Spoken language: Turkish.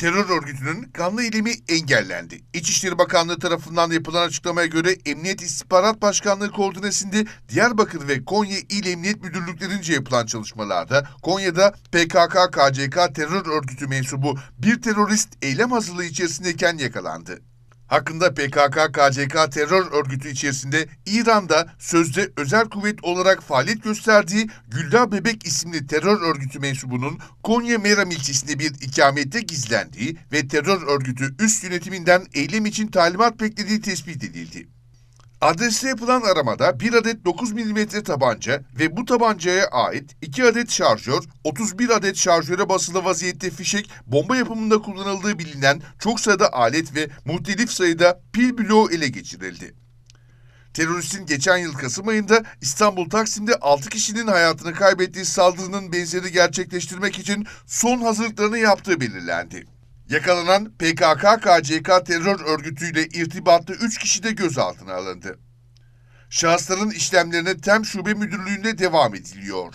terör örgütünün kanlı eylemi engellendi. İçişleri Bakanlığı tarafından yapılan açıklamaya göre Emniyet İstihbarat Başkanlığı koordinesinde Diyarbakır ve Konya İl Emniyet Müdürlüklerince yapılan çalışmalarda Konya'da PKK-KCK terör örgütü mensubu bir terörist eylem hazırlığı içerisindeyken yakalandı. Hakkında PKK-KCK terör örgütü içerisinde İran'da sözde özel kuvvet olarak faaliyet gösterdiği Gülda Bebek isimli terör örgütü mensubunun Konya Meram ilçesinde bir ikamette gizlendiği ve terör örgütü üst yönetiminden eylem için talimat beklediği tespit edildi. Adreste yapılan aramada bir adet 9 mm tabanca ve bu tabancaya ait 2 adet şarjör, 31 adet şarjöre basılı vaziyette fişek, bomba yapımında kullanıldığı bilinen çok sayıda alet ve muhtelif sayıda pil bloğu ele geçirildi. Teröristin geçen yıl Kasım ayında İstanbul Taksim'de 6 kişinin hayatını kaybettiği saldırının benzeri gerçekleştirmek için son hazırlıklarını yaptığı belirlendi. Yakalanan PKK-KCK terör örgütüyle irtibatlı 3 kişi de gözaltına alındı. Şahısların işlemlerine TEM Şube Müdürlüğü'nde devam ediliyor.